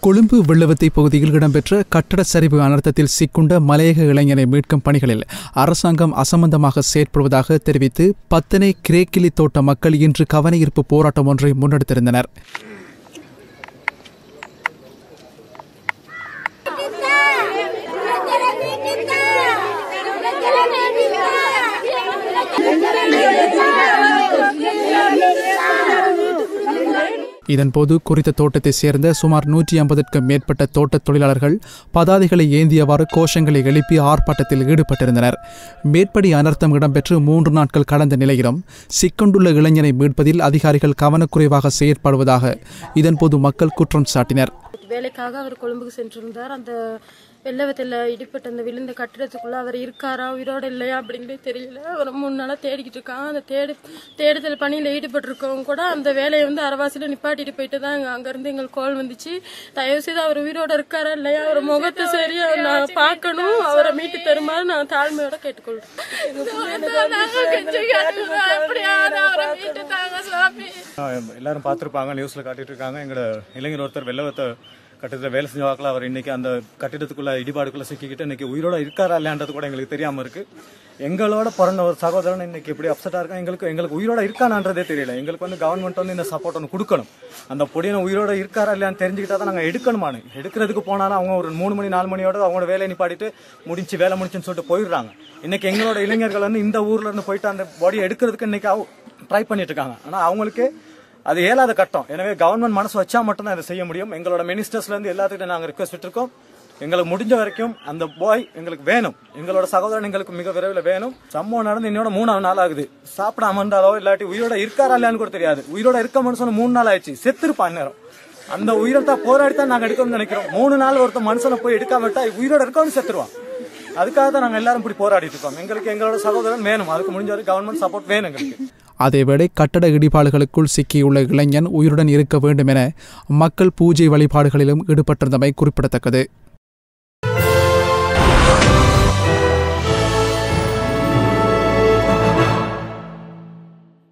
கொழும்பு வெள்ளவத்தை பகுதியில் இடம்பெற்ற கட்டட சரிவு அனர்த்தத்தில் சிக்குண்ட மலையக இளைஞரை மீட்கும் பணிகளில் அரசாங்கம் அசம்பந்தமாக செயற்படுவதாக தெரிவித்து பத்தனை கிரேக்கிலி தோட்ட மக்கள் இன்று கவனஈர்ப்பு போராட்டம் ஒன்றை முன்னெடுத்திருந்தனர். இதன்போது குறித்த தோட்டத்தைச் சேர்ந்த சுமார் நூற்றி ஐம்பதற்கும் மேற்பட்ட தோட்டத் தொழிலாளர்கள் பதாதைகளை ஏந்தியவாறு கோஷங்களை எழுப்பி ஆர்ப்பாட்டத்தில் ஈடுபட்டிருந்தனர். மேற்படி அனர்த்தம் இடம்பெற்று மூன்று நாட்கள் கடந்த நிலையிலும் சிக்கொண்டுள்ள இளைஞனை மீட்பதில் அதிகாரிகள் கவனக்குறைவாக செயற்படுவதாக இதன்போது மக்கள் குற்றம் சாட்டினர். வேலைக்காக அவர் கொழும்புக்கு சென்றிருந்தார். அந்த வெள்ளவத்தில் இடிப்பட்ட அந்த விழுந்த கட்டிடத்துக்குள்ளே அவர் இருக்காரா உயிரோட இல்லையா அப்படிங்கிறதே தெரியல. அவர் மூணு நாளாக தேடிக்கிட்டு இருக்கான். அந்த தேடு தேடுதல் பணியில் ஈடுபட்டிருக்கவங்க கூட அந்த வேலையை வந்து அரவாசியில் நிப்பாட்டிட்டு போயிட்டு தான் அங்க- அங்கேருந்து எங்களுக்கு கோல் வந்துச்சு. தயவு செய்து அவர் உயிரோட இருக்காரா இல்லையா? அவர் முகத்தை சரியா நான் பார்க்கணும். அவரை மீட்டு தருமாறு நான் தாழ்மையோட கேட்டுக்கொள்வேன் எல்லாரும் பார்த்துருப்பாங்க நியூஸ்ல காட்டிட்டு இருக்காங்க. எங்களோட இளைஞர் ஒருத்தர் வெள்ளவத்தை கட்டிடத்தில் வேலை செஞ்சவாக்கில் அவர் இன்னைக்கு அந்த கட்டிடத்துக்குள்ள இடிபாடுக்குள்ளே சிக்கிக்கிட்டு இன்னைக்கு உயிரோட இருக்காரா இல்லையான்றது கூட எங்களுக்கு தெரியாமல் இருக்குது எங்களோட பிறந்த ஒரு சகோதரன் இன்னைக்கு எப்படி அப்செட்டாக இருக்கா எங்களுக்கு எங்களுக்கு உயிரோட இருக்கானான்றதே தெரியல. எங்களுக்கு வந்து கவர்மெண்ட் வந்து இந்த சப்போர்ட் ஒன்று கொடுக்கணும். அந்த பொடியனை உயிரோட இருக்காரா இல்லையான்னு தெரிஞ்சுக்கிட்டா தான் நாங்கள் எடுக்கணுமானு எடுக்கிறதுக்கு போனாலும் அவங்க ஒரு மூணு மணி நாலு மணியோட அவங்களோட வேலையை நிப்பாடிட்டு முடிச்சு வேலை முடிச்சுன்னு சொல்லிட்டு போயிடுறாங்க. இன்னைக்கு எங்களோட இளைஞர்கள் வந்து இந்த ஊர்ல இருந்து போயிட்டு அந்த பாடியை எடுக்கிறதுக்கு இன்னைக்கு ட்ரை பண்ணிட்டு இருக்காங்க. ஆனால் அவங்களுக்கு அது இயலாத கட்டம். எனவே கவர்மெண்ட் மனசு வச்சா மட்டும்தான் இதை செய்ய முடியும். எங்களோட மினிஸ்டர்ஸ்ல இருந்து எல்லாத்துக்கிட்ட நாங்கள் ரிக்வஸ்ட் விட்டுருக்கோம். எங்களுக்கு முடிஞ்ச வரைக்கும் அந்த பாய் எங்களுக்கு வேணும். எங்களோட சகோதரன் எங்களுக்கு மிக விரைவில் வேணும். சம்பவம் நடந்து என்னோட மூணாவது நாள் ஆகுது. சாப்பிடாம இருந்தாலோ இல்லாட்டி உயிரோட இருக்காரா இல்லையான்னு கூட தெரியாது. உயிரோட இருக்க மனுஷன் மூணு நாள் ஆயிடுச்சு. செத்துருப்பான் நேரம் அந்த உயிரத்தை போராடி தான் நாங்க எடுக்கணும்னு நினைக்கிறோம். மூணு நாள் ஒருத்த மனுஷனை போய் எடுக்காம விட்டா உயிரோட இருக்கவனு செத்துருவான். அதுக்காக தான் நாங்க எல்லாரும் இப்படி போராடிட்டு இருக்கோம். எங்களுக்கு எங்களோட சகோதரன் வேணும். அதுக்கு முடிஞ்ச வரைக்கும் கவர்மெண்ட் சப்போர்ட் வேணும் எங்களுக்கு. அதேவேளை கட்டட இடிபாடுகளுக்குள் சிக்கியுள்ள இளைஞன் உயிருடன் இருக்க வேண்டும் என மக்கள் பூஜை வழிபாடுகளிலும் ஈடுபட்டிருந்தமை குறிப்பிடத்தக்கது.